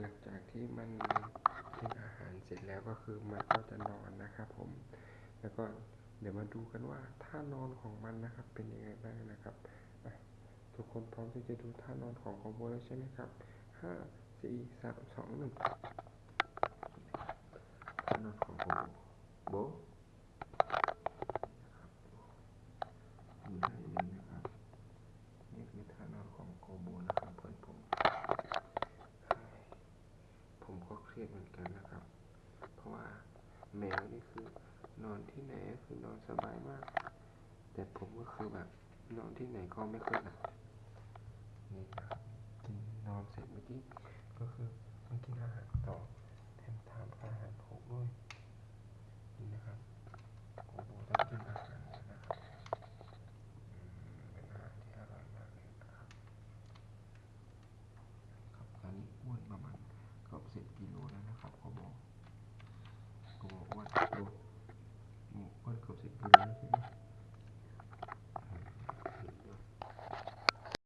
หลังจากที่มันกินอาหารเสร็จแล้วก็คือมันก็จะนอนนะครับผม แล้วก็เดี๋ยวมาดูกันว่าท่านอนของมันนะครับเป็นยังไงบ้างนะครับทุกคนพร้อมที่จะดูท่านอนของโกโบแล้วใช่ไหมครับห้าสี่สามสองหนึ่งท่านอนของโกโบโบนะครับดูได้เลยนะครับ นี่คือท่านอนของโกโบนะครับเพื่อนผม ผมก็เค รียดเหมือนกันนะครับ เพราะว่าแมวนี่คือนอนที่ไหนก็คือนอนสบายมาก แต่ผมก็คือแบบนอนที่ไหนก็ไม่ค่อยหลับนี่นะครับกินนอนเสร็จเมื่อกี้ก็คือมันกินอาหารต่อ